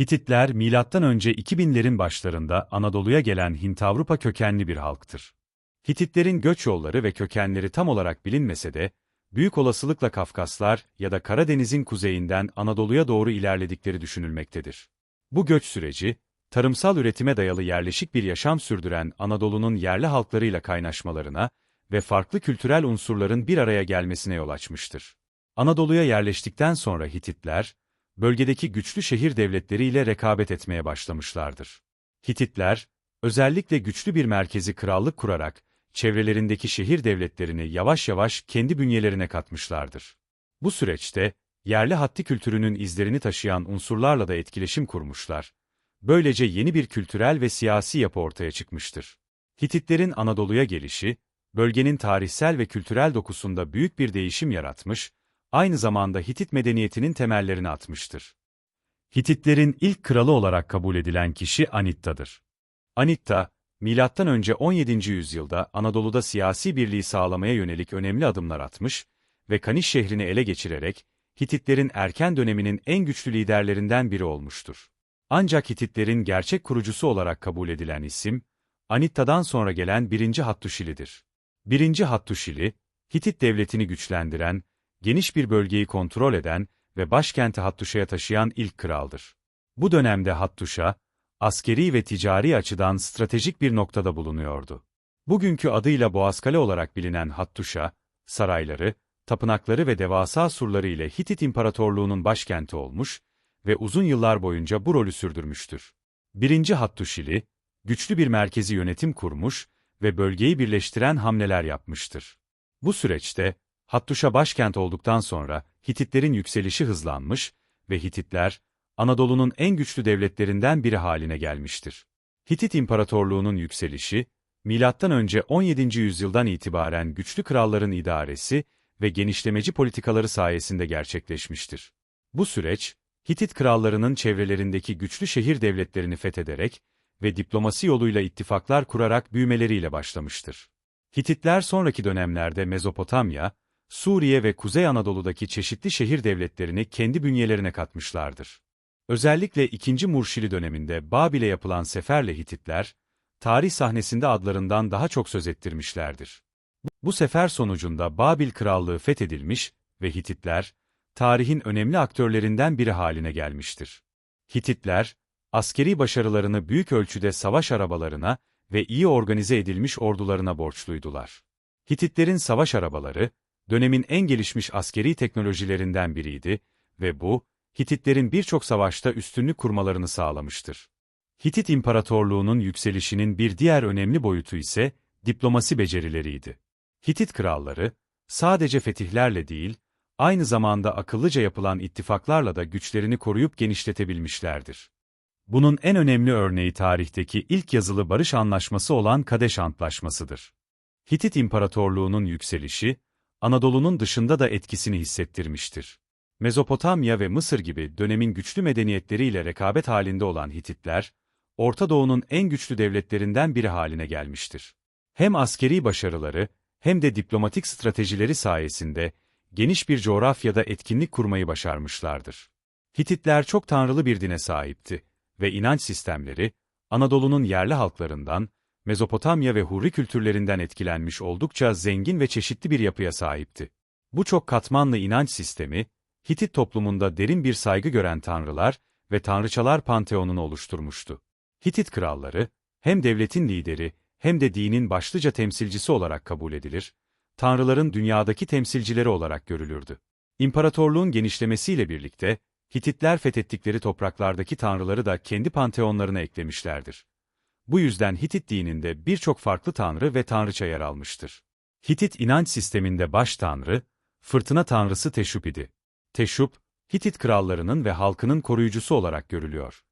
Hititler M.Ö. 2000'lerin başlarında Anadolu'ya gelen Hint-Avrupa kökenli bir halktır. Hititlerin göç yolları ve kökenleri tam olarak bilinmese de, büyük olasılıkla Kafkaslar ya da Karadeniz'in kuzeyinden Anadolu'ya doğru ilerledikleri düşünülmektedir. Bu göç süreci, tarımsal üretime dayalı yerleşik bir yaşam sürdüren Anadolu'nun yerli halklarıyla kaynaşmalarına ve farklı kültürel unsurların bir araya gelmesine yol açmıştır. Anadolu'ya yerleştikten sonra Hititler, bölgedeki güçlü şehir devletleriyle rekabet etmeye başlamışlardır. Hititler, özellikle güçlü bir merkezi krallık kurarak, çevrelerindeki şehir devletlerini yavaş yavaş kendi bünyelerine katmışlardır. Bu süreçte, yerli Hatti kültürünün izlerini taşıyan unsurlarla da etkileşim kurmuşlar. Böylece yeni bir kültürel ve siyasi yapı ortaya çıkmıştır. Hititlerin Anadolu'ya gelişi, bölgenin tarihsel ve kültürel dokusunda büyük bir değişim yaratmış, aynı zamanda Hitit medeniyetinin temellerini atmıştır. Hititlerin ilk kralı olarak kabul edilen kişi Anitta'dır. Anitta, M.Ö. 17. yüzyılda Anadolu'da siyasi birliği sağlamaya yönelik önemli adımlar atmış ve Kaniş şehrini ele geçirerek Hititlerin erken döneminin en güçlü liderlerinden biri olmuştur. Ancak Hititlerin gerçek kurucusu olarak kabul edilen isim, Anitta'dan sonra gelen 1. Hattuşili'dir. 1. Hattuşili, Hitit devletini güçlendiren, geniş bir bölgeyi kontrol eden ve başkenti Hattuşa'ya taşıyan ilk kraldır. Bu dönemde Hattuşa, askeri ve ticari açıdan stratejik bir noktada bulunuyordu. Bugünkü adıyla Boğazkale olarak bilinen Hattuşa, sarayları, tapınakları ve devasa surları ile Hitit İmparatorluğu'nun başkenti olmuş ve uzun yıllar boyunca bu rolü sürdürmüştür. 1. Hattuşili, güçlü bir merkezi yönetim kurmuş ve bölgeyi birleştiren hamleler yapmıştır. Bu süreçte, Hattuşa başkent olduktan sonra Hititlerin yükselişi hızlanmış ve Hititler, Anadolu'nun en güçlü devletlerinden biri haline gelmiştir. Hitit İmparatorluğu'nun yükselişi, M.Ö. 17. yüzyıldan itibaren güçlü kralların idaresi ve genişlemeci politikaları sayesinde gerçekleşmiştir. Bu süreç, Hitit krallarının çevrelerindeki güçlü şehir devletlerini fethederek ve diplomasi yoluyla ittifaklar kurarak büyümeleriyle başlamıştır. Hititler sonraki dönemlerde Mezopotamya, Suriye ve Kuzey Anadolu'daki çeşitli şehir devletlerini kendi bünyelerine katmışlardır. Özellikle 2. Murşili döneminde Babil'e yapılan seferle Hititler, tarih sahnesinde adlarından daha çok söz ettirmişlerdir. Bu sefer sonucunda Babil Krallığı fethedilmiş ve Hititler, tarihin önemli aktörlerinden biri haline gelmiştir. Hititler, askeri başarılarını büyük ölçüde savaş arabalarına ve iyi organize edilmiş ordularına borçluydular. Hititlerin savaş arabaları, dönemin en gelişmiş askeri teknolojilerinden biriydi ve bu, Hititlerin birçok savaşta üstünlük kurmalarını sağlamıştır. Hitit İmparatorluğu'nun yükselişinin bir diğer önemli boyutu ise diplomasi becerileriydi. Hitit kralları, sadece fetihlerle değil, aynı zamanda akıllıca yapılan ittifaklarla da güçlerini koruyup genişletebilmişlerdir. Bunun en önemli örneği tarihteki ilk yazılı barış anlaşması olan Kadeş Antlaşması'dır. Hitit İmparatorluğu'nun yükselişi, Anadolu'nun dışında da etkisini hissettirmiştir. Mezopotamya ve Mısır gibi dönemin güçlü medeniyetleriyle rekabet halinde olan Hititler, Orta Doğu'nun en güçlü devletlerinden biri haline gelmiştir. Hem askeri başarıları, hem de diplomatik stratejileri sayesinde, geniş bir coğrafyada etkinlik kurmayı başarmışlardır. Hititler çok tanrılı bir dine sahipti ve inanç sistemleri, Anadolu'nun yerli halklarından, Mezopotamya ve Hurri kültürlerinden etkilenmiş oldukça zengin ve çeşitli bir yapıya sahipti. Bu çok katmanlı inanç sistemi, Hitit toplumunda derin bir saygı gören tanrılar ve tanrıçalar panteonunu oluşturmuştu. Hitit kralları, hem devletin lideri hem de dinin başlıca temsilcisi olarak kabul edilir, tanrıların dünyadaki temsilcileri olarak görülürdü. İmparatorluğun genişlemesiyle birlikte, Hititler fethettikleri topraklardaki tanrıları da kendi panteonlarına eklemişlerdir. Bu yüzden Hitit dininde birçok farklı tanrı ve tanrıça yer almıştır. Hitit inanç sisteminde baş tanrı, fırtına tanrısı Teşup idi. Teşup, Hitit krallarının ve halkının koruyucusu olarak görülüyor.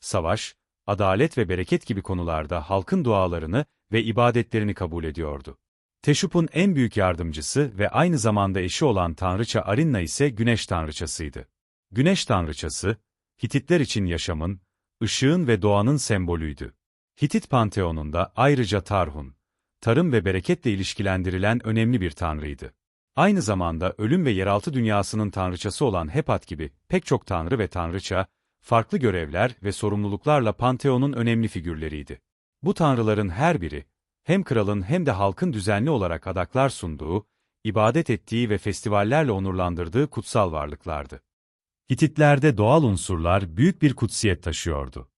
Savaş, adalet ve bereket gibi konularda halkın dualarını ve ibadetlerini kabul ediyordu. Teşup'un en büyük yardımcısı ve aynı zamanda eşi olan tanrıça Arinna ise güneş tanrıçasıydı. Güneş tanrıçası, Hititler için yaşamın, ışığın ve doğanın sembolüydü. Hitit panteonunda ayrıca Tarhun, tarım ve bereketle ilişkilendirilen önemli bir tanrıydı. Aynı zamanda ölüm ve yeraltı dünyasının tanrıçası olan Hepat gibi pek çok tanrı ve tanrıça, farklı görevler ve sorumluluklarla Panteon'un önemli figürleriydi. Bu tanrıların her biri, hem kralın hem de halkın düzenli olarak adaklar sunduğu, ibadet ettiği ve festivallerle onurlandırdığı kutsal varlıklardı. Hititlerde doğal unsurlar büyük bir kutsiyet taşıyordu.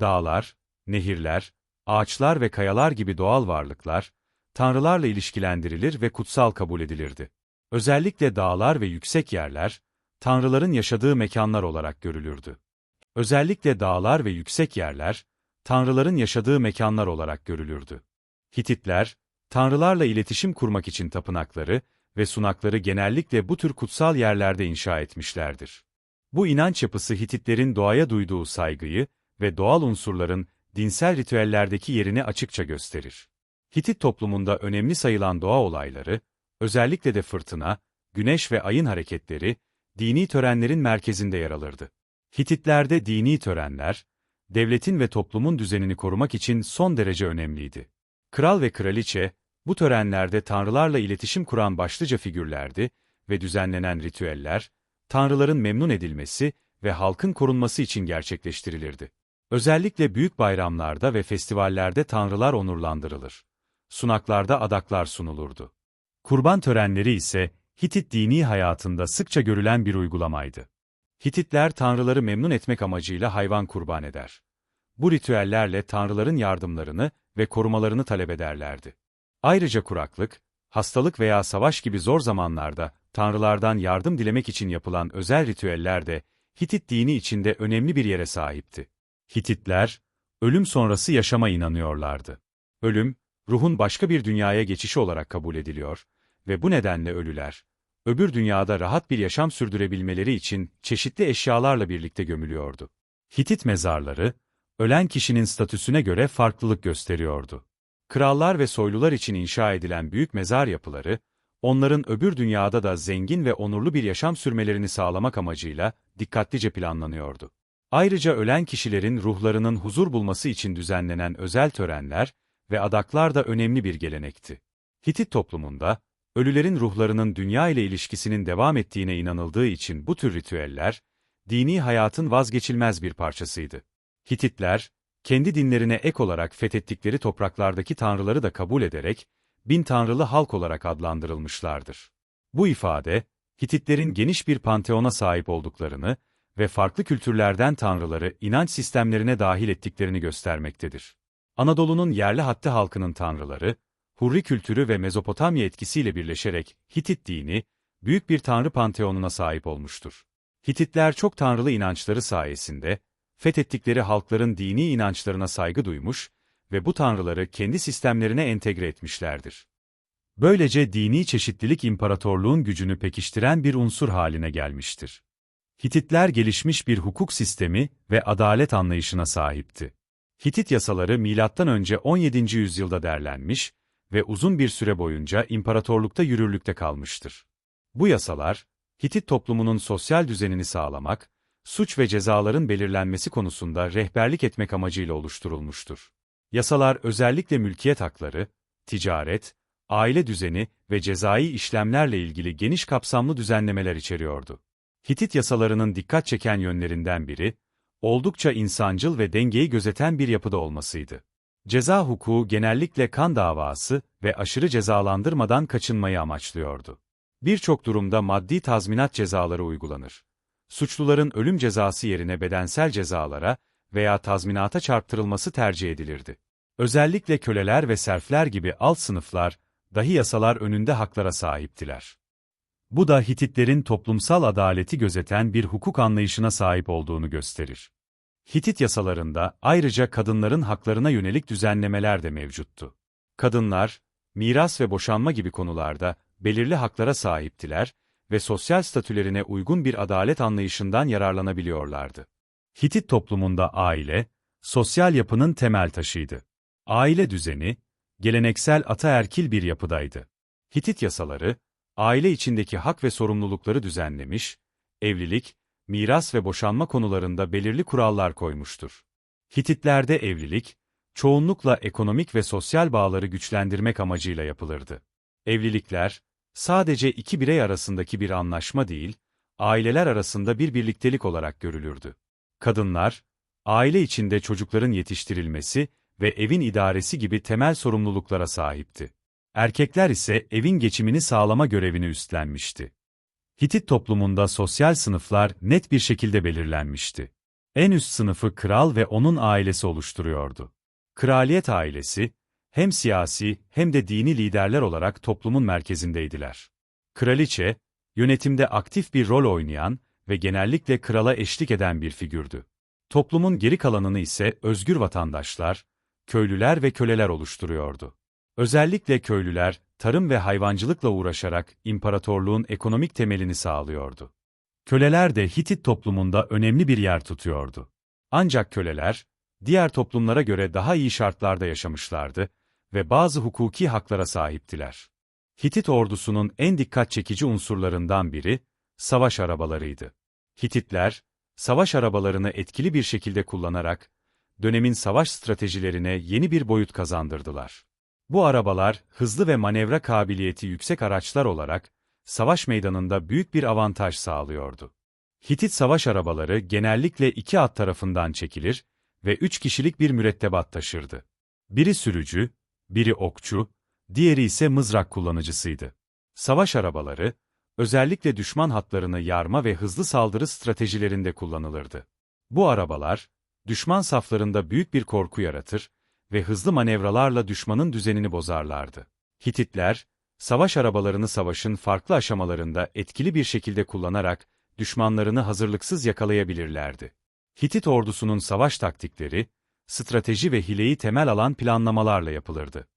Dağlar, nehirler, ağaçlar ve kayalar gibi doğal varlıklar, tanrılarla ilişkilendirilir ve kutsal kabul edilirdi. Özellikle dağlar ve yüksek yerler, tanrıların yaşadığı mekanlar olarak görülürdü. Özellikle dağlar ve yüksek yerler, tanrıların yaşadığı mekanlar olarak görülürdü. Hititler, tanrılarla iletişim kurmak için tapınakları ve sunakları genellikle bu tür kutsal yerlerde inşa etmişlerdir. Bu inanç yapısı Hititlerin doğaya duyduğu saygıyı ve doğal unsurların dinsel ritüellerdeki yerini açıkça gösterir. Hitit toplumunda önemli sayılan doğa olayları, özellikle de fırtına, güneş ve ayın hareketleri, dini törenlerin merkezinde yer alırdı. Hititlerde dini törenler, devletin ve toplumun düzenini korumak için son derece önemliydi. Kral ve kraliçe, bu törenlerde tanrılarla iletişim kuran başlıca figürlerdi ve düzenlenen ritüeller, tanrıların memnun edilmesi ve halkın korunması için gerçekleştirilirdi. Özellikle büyük bayramlarda ve festivallerde tanrılar onurlandırılır. Sunaklarda adaklar sunulurdu. Kurban törenleri ise Hitit dini hayatında sıkça görülen bir uygulamaydı. Hititler tanrıları memnun etmek amacıyla hayvan kurban eder. Bu ritüellerle tanrıların yardımlarını ve korumalarını talep ederlerdi. Ayrıca kuraklık, hastalık veya savaş gibi zor zamanlarda tanrılardan yardım dilemek için yapılan özel ritüeller de Hitit dini içinde önemli bir yere sahipti. Hititler, ölüm sonrası yaşama inanıyorlardı. Ölüm, ruhun başka bir dünyaya geçişi olarak kabul ediliyor ve bu nedenle ölüler, öbür dünyada rahat bir yaşam sürdürebilmeleri için çeşitli eşyalarla birlikte gömülüyordu. Hitit mezarları, ölen kişinin statüsüne göre farklılık gösteriyordu. Krallar ve soylular için inşa edilen büyük mezar yapıları, onların öbür dünyada da zengin ve onurlu bir yaşam sürmelerini sağlamak amacıyla dikkatlice planlanıyordu. Ayrıca ölen kişilerin ruhlarının huzur bulması için düzenlenen özel törenler ve adaklar da önemli bir gelenekti. Hitit toplumunda, ölülerin ruhlarının dünya ile ilişkisinin devam ettiğine inanıldığı için bu tür ritüeller, dini hayatın vazgeçilmez bir parçasıydı. Hititler, kendi dinlerine ek olarak fethettikleri topraklardaki tanrıları da kabul ederek, bin tanrılı halk olarak adlandırılmışlardır. Bu ifade, Hititlerin geniş bir panteona sahip olduklarını ve farklı kültürlerden tanrıları inanç sistemlerine dahil ettiklerini göstermektedir. Anadolu'nun yerli hattı halkının tanrıları, Hurri kültürü ve Mezopotamya etkisiyle birleşerek Hitit dini, büyük bir tanrı panteonuna sahip olmuştur. Hititler çok tanrılı inançları sayesinde, fethettikleri halkların dini inançlarına saygı duymuş ve bu tanrıları kendi sistemlerine entegre etmişlerdir. Böylece dini çeşitlilik imparatorluğun gücünü pekiştiren bir unsur haline gelmiştir. Hititler gelişmiş bir hukuk sistemi ve adalet anlayışına sahipti. Hitit yasaları M.Ö. 17. yüzyılda derlenmiş ve uzun bir süre boyunca imparatorlukta yürürlükte kalmıştır. Bu yasalar, Hitit toplumunun sosyal düzenini sağlamak, suç ve cezaların belirlenmesi konusunda rehberlik etmek amacıyla oluşturulmuştur. Yasalar özellikle mülkiyet hakları, ticaret, aile düzeni ve cezai işlemlerle ilgili geniş kapsamlı düzenlemeler içeriyordu. Hitit yasalarının dikkat çeken yönlerinden biri, oldukça insancıl ve dengeyi gözeten bir yapıda olmasıydı. Ceza hukuku genellikle kan davası ve aşırı cezalandırmadan kaçınmayı amaçlıyordu. Birçok durumda maddi tazminat cezaları uygulanır. Suçluların ölüm cezası yerine bedensel cezalara veya tazminata çarptırılması tercih edilirdi. Özellikle köleler ve serfler gibi alt sınıflar, dahi yasalar önünde haklara sahiptiler. Bu da Hititlerin toplumsal adaleti gözeten bir hukuk anlayışına sahip olduğunu gösterir. Hitit yasalarında ayrıca kadınların haklarına yönelik düzenlemeler de mevcuttu. Kadınlar, miras ve boşanma gibi konularda belirli haklara sahiptiler ve sosyal statülerine uygun bir adalet anlayışından yararlanabiliyorlardı. Hitit toplumunda aile, sosyal yapının temel taşıydı. Aile düzeni, geleneksel ataerkil bir yapıdaydı. Hitit yasaları, aile içindeki hak ve sorumlulukları düzenlemiş, evlilik, miras ve boşanma konularında belirli kurallar koymuştur. Hititlerde evlilik, çoğunlukla ekonomik ve sosyal bağları güçlendirmek amacıyla yapılırdı. Evlilikler, sadece iki birey arasındaki bir anlaşma değil, aileler arasında bir birliktelik olarak görülürdü. Kadınlar, aile içinde çocukların yetiştirilmesi ve evin idaresi gibi temel sorumluluklara sahipti. Erkekler ise evin geçimini sağlama görevini üstlenmişti. Hitit toplumunda sosyal sınıflar net bir şekilde belirlenmişti. En üst sınıfı kral ve onun ailesi oluşturuyordu. Kraliyet ailesi, hem siyasi hem de dini liderler olarak toplumun merkezindeydiler. Kraliçe, yönetimde aktif bir rol oynayan ve genellikle krala eşlik eden bir figürdü. Toplumun geri kalanını ise özgür vatandaşlar, köylüler ve köleler oluşturuyordu. Özellikle köylüler, tarım ve hayvancılıkla uğraşarak imparatorluğun ekonomik temelini sağlıyordu. Köleler de Hitit toplumunda önemli bir yer tutuyordu. Ancak köleler, diğer toplumlara göre daha iyi şartlarda yaşamışlardı ve bazı hukuki haklara sahiptiler. Hitit ordusunun en dikkat çekici unsurlarından biri, savaş arabalarıydı. Hititler, savaş arabalarını etkili bir şekilde kullanarak, dönemin savaş stratejilerine yeni bir boyut kazandırdılar. Bu arabalar, hızlı ve manevra kabiliyeti yüksek araçlar olarak, savaş meydanında büyük bir avantaj sağlıyordu. Hitit savaş arabaları genellikle iki at tarafından çekilir ve üç kişilik bir mürettebat taşırdı. Biri sürücü, biri okçu, diğeri ise mızrak kullanıcısıydı. Savaş arabaları, özellikle düşman hatlarını yarma ve hızlı saldırı stratejilerinde kullanılırdı. Bu arabalar, düşman saflarında büyük bir korku yaratır ve hızlı manevralarla düşmanın düzenini bozarlardı. Hititler, savaş arabalarını savaşın farklı aşamalarında etkili bir şekilde kullanarak düşmanlarını hazırlıksız yakalayabilirlerdi. Hitit ordusunun savaş taktikleri, strateji ve hileyi temel alan planlamalarla yapılırdı.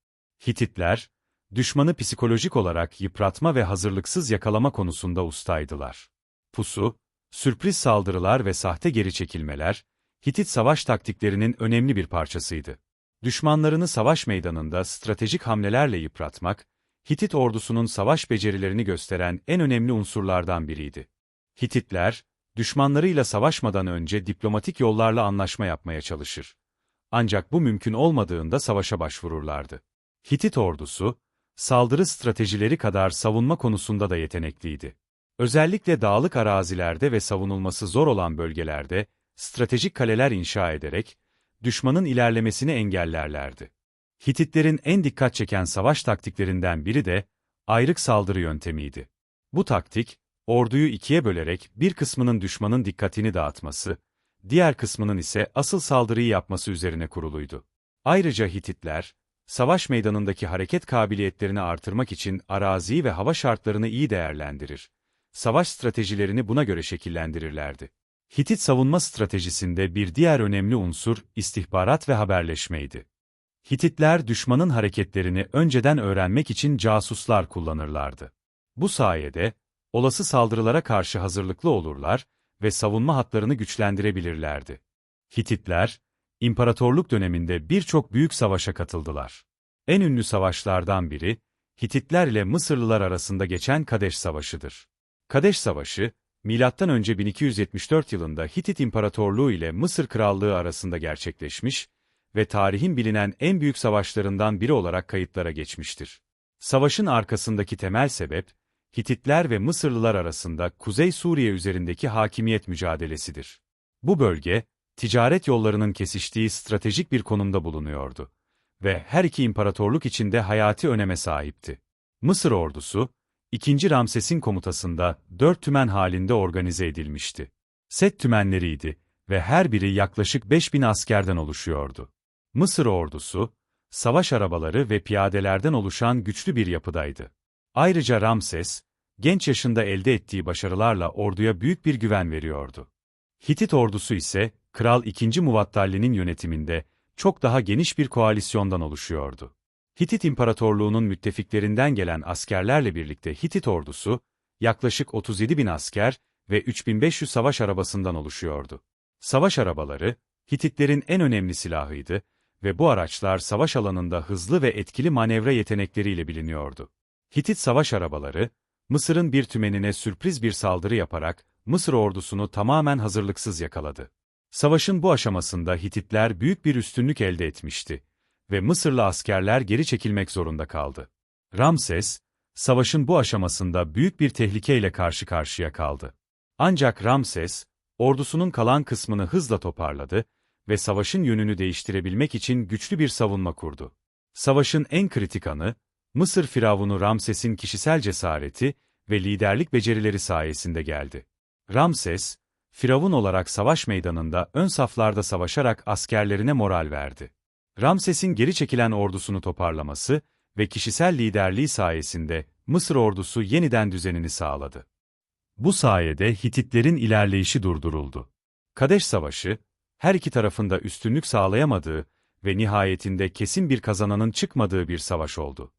Hititler, düşmanı psikolojik olarak yıpratma ve hazırlıksız yakalama konusunda ustaydılar. Pusu, sürpriz saldırılar ve sahte geri çekilmeler, Hitit savaş taktiklerinin önemli bir parçasıydı. Düşmanlarını savaş meydanında stratejik hamlelerle yıpratmak, Hitit ordusunun savaş becerilerini gösteren en önemli unsurlardan biriydi. Hititler, düşmanlarıyla savaşmadan önce diplomatik yollarla anlaşma yapmaya çalışır. Ancak bu mümkün olmadığında savaşa başvururlardı. Hitit ordusu, saldırı stratejileri kadar savunma konusunda da yetenekliydi. Özellikle dağlık arazilerde ve savunulması zor olan bölgelerde, stratejik kaleler inşa ederek, düşmanın ilerlemesini engellerlerdi. Hititlerin en dikkat çeken savaş taktiklerinden biri de, ayrık saldırı yöntemiydi. Bu taktik, orduyu ikiye bölerek bir kısmının düşmanın dikkatini dağıtması, diğer kısmının ise asıl saldırıyı yapması üzerine kuruluydu. Ayrıca Hititler, savaş meydanındaki hareket kabiliyetlerini artırmak için arazi ve hava şartlarını iyi değerlendirir. Savaş stratejilerini buna göre şekillendirirlerdi. Hitit savunma stratejisinde bir diğer önemli unsur istihbarat ve haberleşmeydi. Hititler düşmanın hareketlerini önceden öğrenmek için casuslar kullanırlardı. Bu sayede, olası saldırılara karşı hazırlıklı olurlar ve savunma hatlarını güçlendirebilirlerdi. Hititler, imparatorluk döneminde birçok büyük savaşa katıldılar. En ünlü savaşlardan biri, Hititler ile Mısırlılar arasında geçen Kadeş Savaşı'dır. Kadeş Savaşı, M.Ö. 1274 yılında Hitit İmparatorluğu ile Mısır Krallığı arasında gerçekleşmiş ve tarihin bilinen en büyük savaşlarından biri olarak kayıtlara geçmiştir. Savaşın arkasındaki temel sebep, Hititler ve Mısırlılar arasında Kuzey Suriye üzerindeki hakimiyet mücadelesidir. Bu bölge, ticaret yollarının kesiştiği stratejik bir konumda bulunuyordu ve her iki imparatorluk içinde hayati öneme sahipti. Mısır ordusu, II. Ramses'in komutasında dört tümen halinde organize edilmişti. Set tümenleriydi ve her biri yaklaşık 5000 askerden oluşuyordu. Mısır ordusu, savaş arabaları ve piyadelerden oluşan güçlü bir yapıdaydı. Ayrıca Ramses, genç yaşında elde ettiği başarılarla orduya büyük bir güven veriyordu. Hitit ordusu ise, Kral II. Muvattalli'nin yönetiminde, çok daha geniş bir koalisyondan oluşuyordu. Hitit İmparatorluğu'nun müttefiklerinden gelen askerlerle birlikte Hitit ordusu, yaklaşık 37 bin asker ve 3500 savaş arabasından oluşuyordu. Savaş arabaları, Hititlerin en önemli silahıydı ve bu araçlar savaş alanında hızlı ve etkili manevra yetenekleriyle biliniyordu. Hitit savaş arabaları, Mısır'ın bir tümenine sürpriz bir saldırı yaparak Mısır ordusunu tamamen hazırlıksız yakaladı. Savaşın bu aşamasında Hititler büyük bir üstünlük elde etmişti ve Mısırlı askerler geri çekilmek zorunda kaldı. Ramses, savaşın bu aşamasında büyük bir tehlikeyle karşı karşıya kaldı. Ancak Ramses, ordusunun kalan kısmını hızla toparladı ve savaşın yönünü değiştirebilmek için güçlü bir savunma kurdu. Savaşın en kritik anı, Mısır firavunu Ramses'in kişisel cesareti ve liderlik becerileri sayesinde geldi. Ramses, firavun olarak savaş meydanında ön saflarda savaşarak askerlerine moral verdi. Ramses'in geri çekilen ordusunu toparlaması ve kişisel liderliği sayesinde Mısır ordusu yeniden düzenini sağladı. Bu sayede Hititlerin ilerleyişi durduruldu. Kadeş Savaşı, her iki tarafında üstünlük sağlayamadığı ve nihayetinde kesin bir kazananın çıkmadığı bir savaş oldu.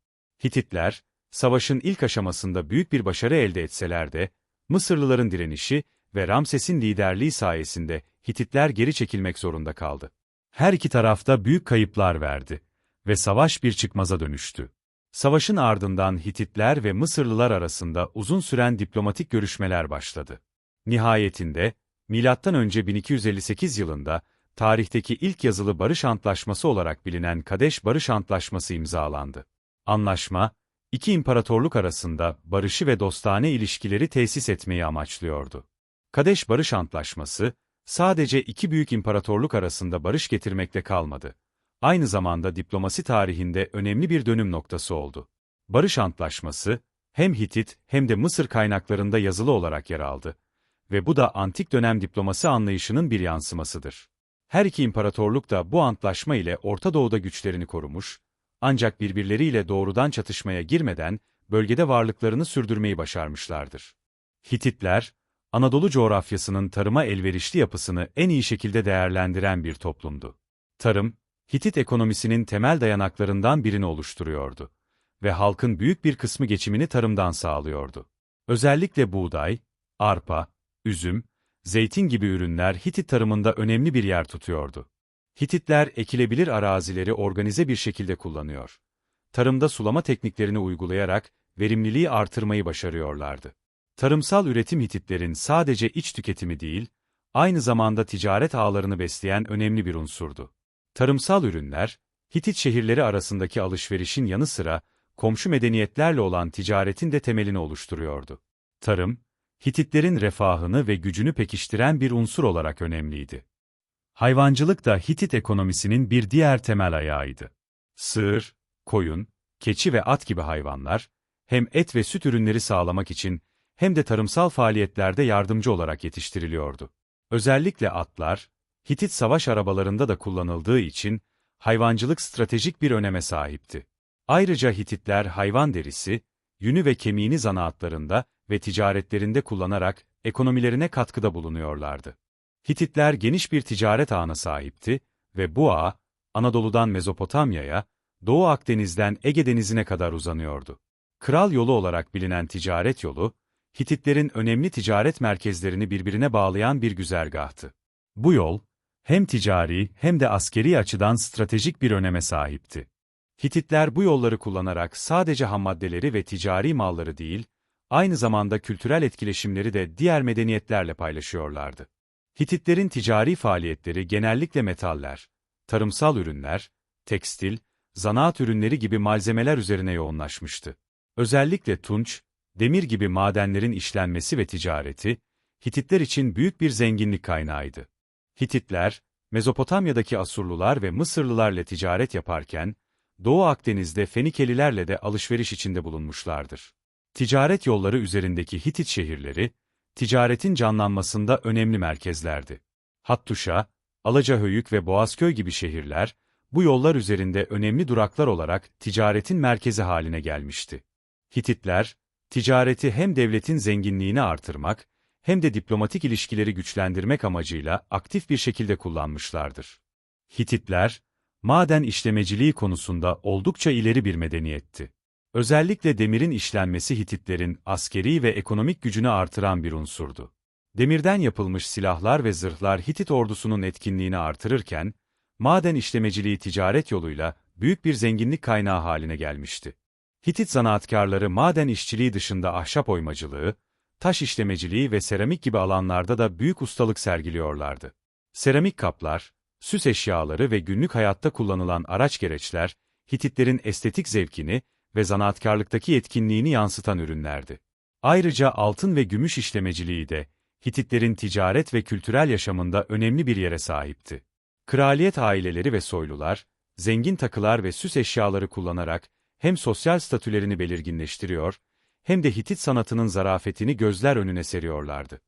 Hititler, savaşın ilk aşamasında büyük bir başarı elde etseler de, Mısırlıların direnişi ve Ramses'in liderliği sayesinde Hititler geri çekilmek zorunda kaldı. Her iki tarafta büyük kayıplar verdi ve savaş bir çıkmaza dönüştü. Savaşın ardından Hititler ve Mısırlılar arasında uzun süren diplomatik görüşmeler başladı. Nihayetinde, M.Ö. 1258 yılında, tarihteki ilk yazılı barış antlaşması olarak bilinen Kadeş Barış Antlaşması imzalandı. Anlaşma, iki imparatorluk arasında barışı ve dostane ilişkileri tesis etmeyi amaçlıyordu. Kadeş Barış Antlaşması, sadece iki büyük imparatorluk arasında barış getirmekle kalmadı. Aynı zamanda diplomasi tarihinde önemli bir dönüm noktası oldu. Barış Antlaşması, hem Hitit hem de Mısır kaynaklarında yazılı olarak yer aldı. Ve bu da antik dönem diplomasi anlayışının bir yansımasıdır. Her iki imparatorluk da bu antlaşma ile Orta Doğu'da güçlerini korumuş, ancak birbirleriyle doğrudan çatışmaya girmeden bölgede varlıklarını sürdürmeyi başarmışlardır. Hititler, Anadolu coğrafyasının tarıma elverişli yapısını en iyi şekilde değerlendiren bir toplumdu. Tarım, Hitit ekonomisinin temel dayanaklarından birini oluşturuyordu ve halkın büyük bir kısmı geçimini tarımdan sağlıyordu. Özellikle buğday, arpa, üzüm, zeytin gibi ürünler Hitit tarımında önemli bir yer tutuyordu. Hititler ekilebilir arazileri organize bir şekilde kullanıyor. Tarımda sulama tekniklerini uygulayarak verimliliği artırmayı başarıyorlardı. Tarımsal üretim Hititlerin sadece iç tüketimi değil, aynı zamanda ticaret ağlarını besleyen önemli bir unsurdu. Tarımsal ürünler, Hitit şehirleri arasındaki alışverişin yanı sıra, komşu medeniyetlerle olan ticaretin de temelini oluşturuyordu. Tarım, Hititlerin refahını ve gücünü pekiştiren bir unsur olarak önemliydi. Hayvancılık da Hitit ekonomisinin bir diğer temel ayağıydı. Sığır, koyun, keçi ve at gibi hayvanlar, hem et ve süt ürünleri sağlamak için hem de tarımsal faaliyetlerde yardımcı olarak yetiştiriliyordu. Özellikle atlar, Hitit savaş arabalarında da kullanıldığı için hayvancılık stratejik bir öneme sahipti. Ayrıca Hititler hayvan derisi, yünü ve kemiğini zanaatlarında ve ticaretlerinde kullanarak ekonomilerine katkıda bulunuyorlardı. Hititler geniş bir ticaret ağına sahipti ve bu ağ, Anadolu'dan Mezopotamya'ya, Doğu Akdeniz'den Ege Denizi'ne kadar uzanıyordu. Kral yolu olarak bilinen ticaret yolu, Hititlerin önemli ticaret merkezlerini birbirine bağlayan bir güzergahtı. Bu yol, hem ticari hem de askeri açıdan stratejik bir öneme sahipti. Hititler bu yolları kullanarak sadece hammaddeleri ve ticari malları değil, aynı zamanda kültürel etkileşimleri de diğer medeniyetlerle paylaşıyorlardı. Hititlerin ticari faaliyetleri genellikle metaller, tarımsal ürünler, tekstil, zanaat ürünleri gibi malzemeler üzerine yoğunlaşmıştı. Özellikle tunç, demir gibi madenlerin işlenmesi ve ticareti, Hititler için büyük bir zenginlik kaynağıydı. Hititler, Mezopotamya'daki Asurlular ve Mısırlılarla ticaret yaparken, Doğu Akdeniz'de Fenikelilerle de alışveriş içinde bulunmuşlardır. Ticaret yolları üzerindeki Hitit şehirleri, ticaretin canlanmasında önemli merkezlerdi. Hattuşa, Alacahöyük ve Boğazköy gibi şehirler, bu yollar üzerinde önemli duraklar olarak ticaretin merkezi haline gelmişti. Hititler, ticareti hem devletin zenginliğini artırmak, hem de diplomatik ilişkileri güçlendirmek amacıyla aktif bir şekilde kullanmışlardır. Hititler, maden işlemeciliği konusunda oldukça ileri bir medeniyetti. Özellikle demirin işlenmesi Hititlerin askeri ve ekonomik gücünü artıran bir unsurdu. Demirden yapılmış silahlar ve zırhlar Hitit ordusunun etkinliğini artırırken, maden işlemeciliği ticaret yoluyla büyük bir zenginlik kaynağı haline gelmişti. Hitit zanaatkarları maden işçiliği dışında ahşap oymacılığı, taş işlemeciliği ve seramik gibi alanlarda da büyük ustalık sergiliyorlardı. Seramik kaplar, süs eşyaları ve günlük hayatta kullanılan araç gereçler, Hititlerin estetik zevkini ve zanaatkarlıktaki yetkinliğini yansıtan ürünlerdi. Ayrıca altın ve gümüş işlemeciliği de, Hititlerin ticaret ve kültürel yaşamında önemli bir yere sahipti. Kraliyet aileleri ve soylular, zengin takılar ve süs eşyaları kullanarak hem sosyal statülerini belirginleştiriyor, hem de Hitit sanatının zarafetini gözler önüne seriyorlardı.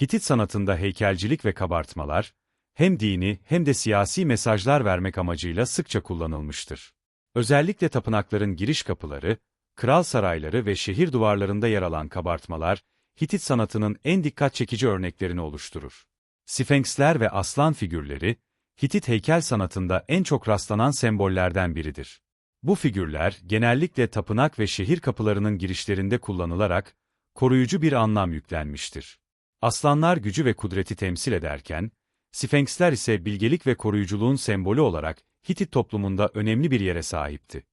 Hitit sanatında heykelcilik ve kabartmalar, hem dini hem de siyasi mesajlar vermek amacıyla sıkça kullanılmıştır. Özellikle tapınakların giriş kapıları, kral sarayları ve şehir duvarlarında yer alan kabartmalar, Hitit sanatının en dikkat çekici örneklerini oluşturur. Sfenksler ve aslan figürleri, Hitit heykel sanatında en çok rastlanan sembollerden biridir. Bu figürler, genellikle tapınak ve şehir kapılarının girişlerinde kullanılarak, koruyucu bir anlam yüklenmiştir. Aslanlar gücü ve kudreti temsil ederken, Sfenksler ise bilgelik ve koruyuculuğun sembolü olarak Hitit toplumunda önemli bir yere sahipti.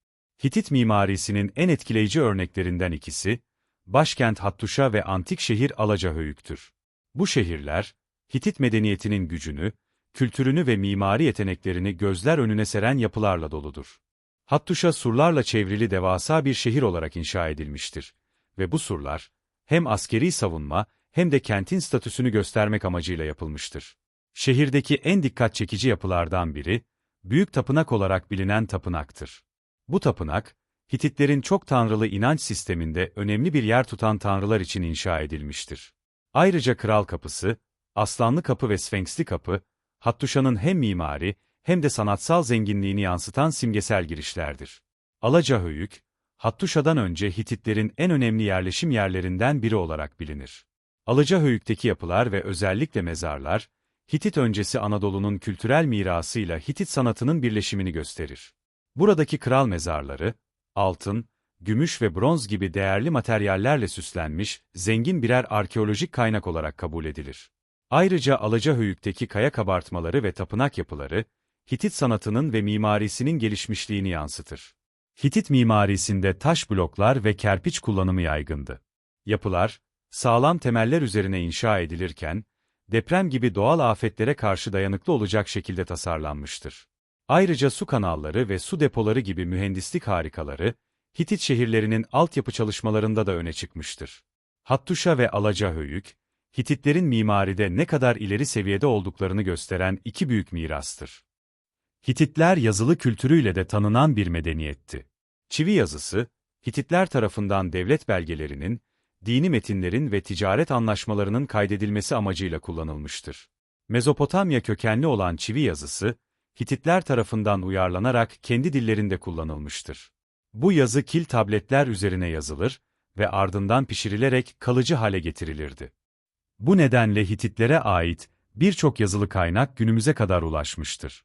Hitit mimarisinin en etkileyici örneklerinden ikisi, başkent Hattuşa ve antik şehir Alacahöyük'tür. Bu şehirler, Hitit medeniyetinin gücünü, kültürünü ve mimari yeteneklerini gözler önüne seren yapılarla doludur. Hattuşa surlarla çevrili devasa bir şehir olarak inşa edilmiştir ve bu surlar, hem askeri savunma hem de kentin statüsünü göstermek amacıyla yapılmıştır. Şehirdeki en dikkat çekici yapılardan biri, büyük tapınak olarak bilinen tapınaktır. Bu tapınak, Hititlerin çok tanrılı inanç sisteminde önemli bir yer tutan tanrılar için inşa edilmiştir. Ayrıca Kral Kapısı, Aslanlı Kapı ve Sfenksli Kapı, Hattuşa'nın hem mimari hem de sanatsal zenginliğini yansıtan simgesel girişlerdir. Alacahöyük, Hattuşa'dan önce Hititlerin en önemli yerleşim yerlerinden biri olarak bilinir. Alacahöyük'teki yapılar ve özellikle mezarlar, Hitit öncesi Anadolu'nun kültürel mirasıyla Hitit sanatının birleşimini gösterir. Buradaki kral mezarları, altın, gümüş ve bronz gibi değerli materyallerle süslenmiş, zengin birer arkeolojik kaynak olarak kabul edilir. Ayrıca Alacahöyük'teki kaya kabartmaları ve tapınak yapıları, Hitit sanatının ve mimarisinin gelişmişliğini yansıtır. Hitit mimarisinde taş bloklar ve kerpiç kullanımı yaygındı. Yapılar, sağlam temeller üzerine inşa edilirken, deprem gibi doğal afetlere karşı dayanıklı olacak şekilde tasarlanmıştır. Ayrıca su kanalları ve su depoları gibi mühendislik harikaları, Hitit şehirlerinin altyapı çalışmalarında da öne çıkmıştır. Hattuşa ve Alacahöyük, Hititlerin mimaride ne kadar ileri seviyede olduklarını gösteren iki büyük mirastır. Hititler yazılı kültürüyle de tanınan bir medeniyetti. Çivi yazısı, Hititler tarafından devlet belgelerinin, dini metinlerin ve ticaret anlaşmalarının kaydedilmesi amacıyla kullanılmıştır. Mezopotamya kökenli olan çivi yazısı, Hititler tarafından uyarlanarak kendi dillerinde kullanılmıştır. Bu yazı kil tabletler üzerine yazılır ve ardından pişirilerek kalıcı hale getirilirdi. Bu nedenle Hititlere ait birçok yazılı kaynak günümüze kadar ulaşmıştır.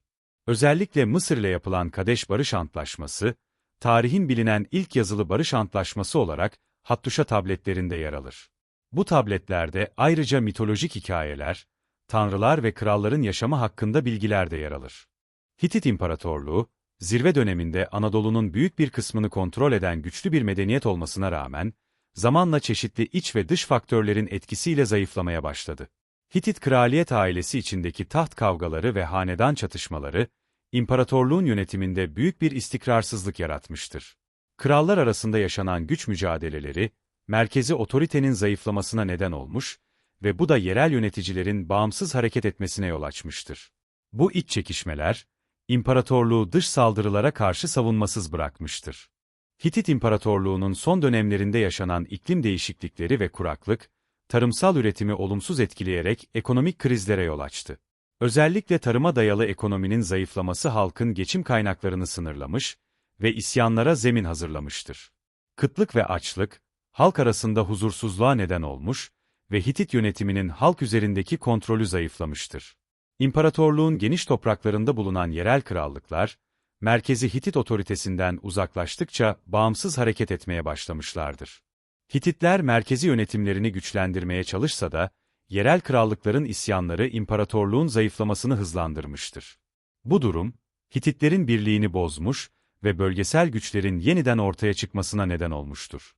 Özellikle Mısır ile yapılan Kadeş Barış Antlaşması, tarihin bilinen ilk yazılı barış antlaşması olarak Hattuşa tabletlerinde yer alır. Bu tabletlerde ayrıca mitolojik hikayeler, tanrılar ve kralların yaşamı hakkında bilgiler de yer alır. Hitit İmparatorluğu, zirve döneminde Anadolu'nun büyük bir kısmını kontrol eden güçlü bir medeniyet olmasına rağmen, zamanla çeşitli iç ve dış faktörlerin etkisiyle zayıflamaya başladı. Hitit kraliyet ailesi içindeki taht kavgaları ve hanedan çatışmaları, imparatorluğun yönetiminde büyük bir istikrarsızlık yaratmıştır. Krallar arasında yaşanan güç mücadeleleri, merkezi otoritenin zayıflamasına neden olmuş ve bu da yerel yöneticilerin bağımsız hareket etmesine yol açmıştır. Bu iç çekişmeler, imparatorluğu dış saldırılara karşı savunmasız bırakmıştır. Hitit İmparatorluğu'nun son dönemlerinde yaşanan iklim değişiklikleri ve kuraklık, tarımsal üretimi olumsuz etkileyerek ekonomik krizlere yol açtı. Özellikle tarıma dayalı ekonominin zayıflaması halkın geçim kaynaklarını sınırlamış ve isyanlara zemin hazırlamıştır. Kıtlık ve açlık, halk arasında huzursuzluğa neden olmuş ve Hitit yönetiminin halk üzerindeki kontrolü zayıflamıştır. İmparatorluğun geniş topraklarında bulunan yerel krallıklar, merkezi Hitit otoritesinden uzaklaştıkça bağımsız hareket etmeye başlamışlardır. Hititler merkezi yönetimlerini güçlendirmeye çalışsa da, yerel krallıkların isyanları imparatorluğun zayıflamasını hızlandırmıştır. Bu durum, Hititlerin birliğini bozmuş ve bölgesel güçlerin yeniden ortaya çıkmasına neden olmuştur.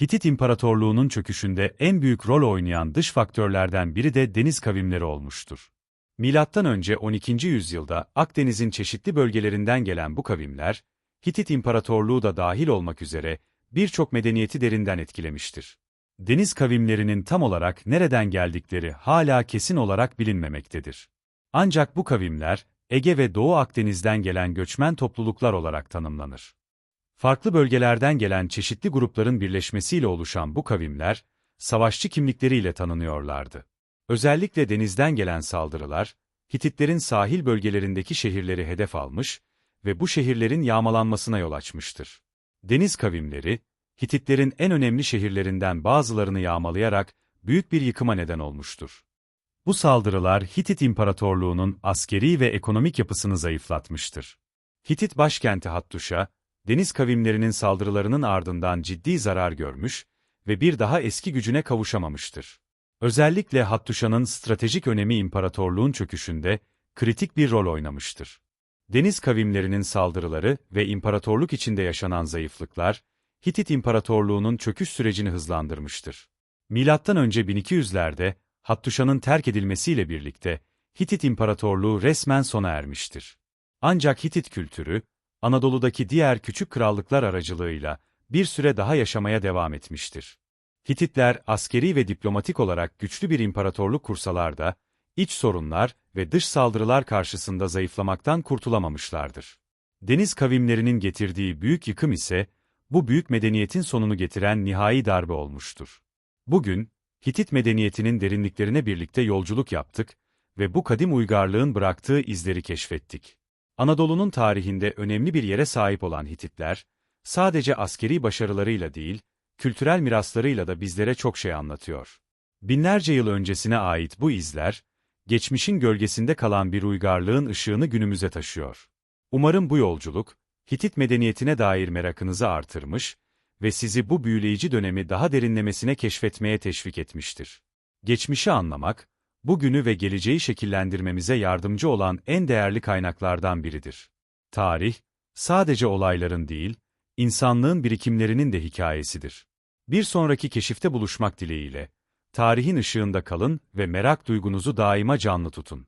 Hitit İmparatorluğu'nun çöküşünde en büyük rol oynayan dış faktörlerden biri de deniz kavimleri olmuştur. Milattan önce 12. yüzyılda Akdeniz'in çeşitli bölgelerinden gelen bu kavimler, Hitit İmparatorluğu da dahil olmak üzere birçok medeniyeti derinden etkilemiştir. Deniz kavimlerinin tam olarak nereden geldikleri hala kesin olarak bilinmemektedir. Ancak bu kavimler, Ege ve Doğu Akdeniz'den gelen göçmen topluluklar olarak tanımlanır. Farklı bölgelerden gelen çeşitli grupların birleşmesiyle oluşan bu kavimler, savaşçı kimlikleriyle tanınıyorlardı. Özellikle denizden gelen saldırılar, Hititlerin sahil bölgelerindeki şehirleri hedef almış ve bu şehirlerin yağmalanmasına yol açmıştır. Deniz kavimleri, Hititlerin en önemli şehirlerinden bazılarını yağmalayarak büyük bir yıkıma neden olmuştur. Bu saldırılar Hitit İmparatorluğu'nun askeri ve ekonomik yapısını zayıflatmıştır. Hitit başkenti Hattuş'a, deniz kavimlerinin saldırılarının ardından ciddi zarar görmüş ve bir daha eski gücüne kavuşamamıştır. Özellikle Hattuşa'nın stratejik önemi imparatorluğun çöküşünde kritik bir rol oynamıştır. Deniz kavimlerinin saldırıları ve imparatorluk içinde yaşanan zayıflıklar, Hitit İmparatorluğu'nun çöküş sürecini hızlandırmıştır. Milattan önce 1200'lerde Hattuşa'nın terk edilmesiyle birlikte Hitit İmparatorluğu resmen sona ermiştir. Ancak Hitit kültürü, Anadolu'daki diğer küçük krallıklar aracılığıyla bir süre daha yaşamaya devam etmiştir. Hititler askeri ve diplomatik olarak güçlü bir imparatorluk kursalar da, iç sorunlar ve dış saldırılar karşısında zayıflamaktan kurtulamamışlardır. Deniz kavimlerinin getirdiği büyük yıkım ise, bu büyük medeniyetin sonunu getiren nihai darbe olmuştur. Bugün, Hitit medeniyetinin derinliklerine birlikte yolculuk yaptık ve bu kadim uygarlığın bıraktığı izleri keşfettik. Anadolu'nun tarihinde önemli bir yere sahip olan Hititler, sadece askeri başarılarıyla değil, kültürel miraslarıyla da bizlere çok şey anlatıyor. Binlerce yıl öncesine ait bu izler, geçmişin gölgesinde kalan bir uygarlığın ışığını günümüze taşıyor. Umarım bu yolculuk, Hitit medeniyetine dair merakınızı artırmış ve sizi bu büyüleyici dönemi daha derinlemesine keşfetmeye teşvik etmiştir. Geçmişi anlamak, bugünü ve geleceği şekillendirmemize yardımcı olan en değerli kaynaklardan biridir. Tarih, sadece olayların değil, insanlığın birikimlerinin de hikayesidir. Bir sonraki keşifte buluşmak dileğiyle, tarihin ışığında kalın ve merak duygunuzu daima canlı tutun.